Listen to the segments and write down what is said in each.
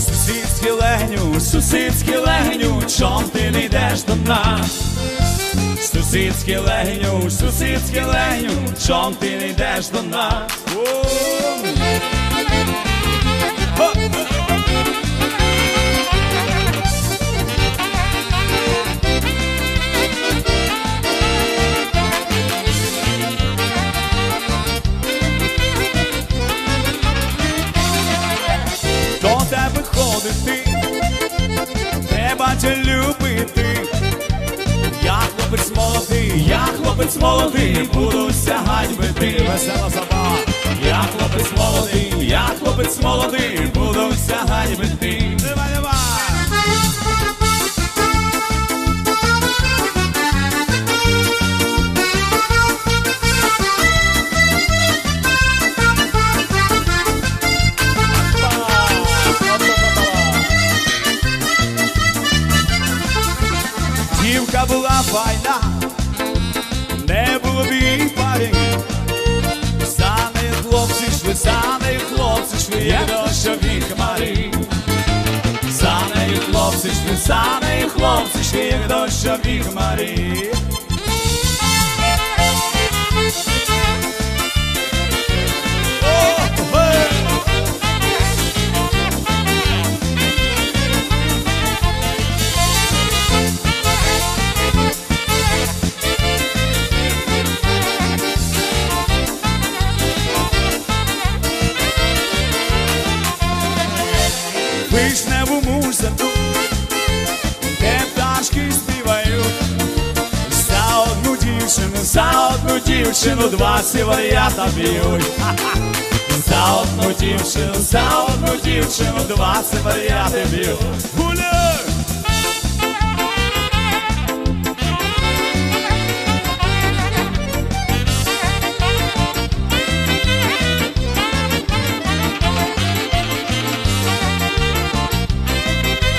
Сусідський легню, сусідський легню, чом ти не йдеш до нас? Сусідський легню, сусідський легню, чом ти не йдеш до нас? Ходити, треба тебе любити. Я хлопець молодий, я хлопець молодий, буду сягать бити, весела забава. Я хлопець молодий, я хлопець молодий, буду сягать бити. Була файна, не було б їй парень. Саме хлопці йшли, саме хлопці йшли, як дощові хмари. Саме хлопці йшли, саме хлопці йшли, як дощові хмари. Дівчину, за одну дівчину два сиварята б'ють. За одну дівчину, за одну дівчину два сиваряти б'ють. Гуляй!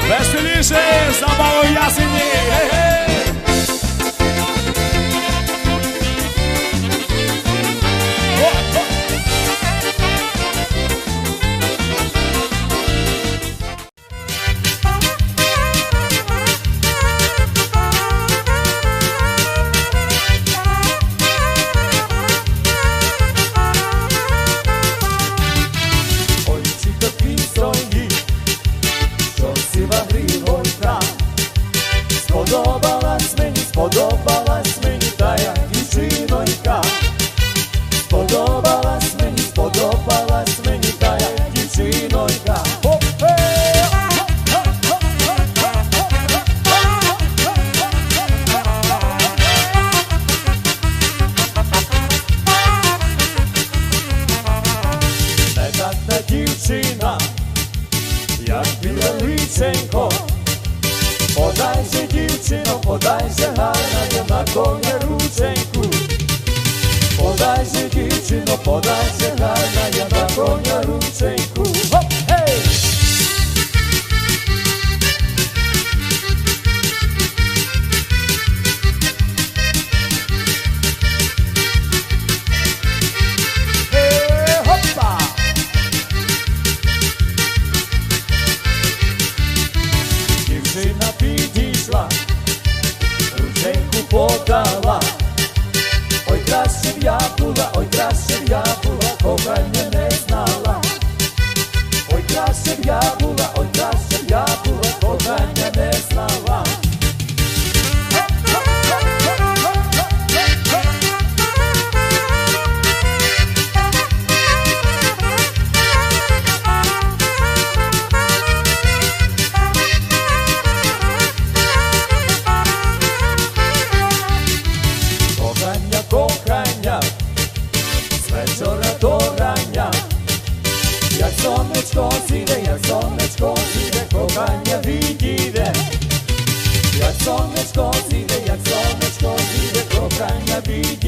Веселіше, забаву ясені! Подайся, гарна, на коня рученьку. Подайся, дівчино, подайся, гарна, на коня рученьку. pula Oj krasi krasiv Jakula, oj krasi krasiv Jakula Koga je ne znala. Oj krasi krasiv Jakula, oj krasi krasiv Jakula Koga je ne znala. Кохання з вечора до рання, як сонечко зійде, як сонечко зійде, кохання відійде, як сонечко зійде, як сонечко зійде, кохання відійде.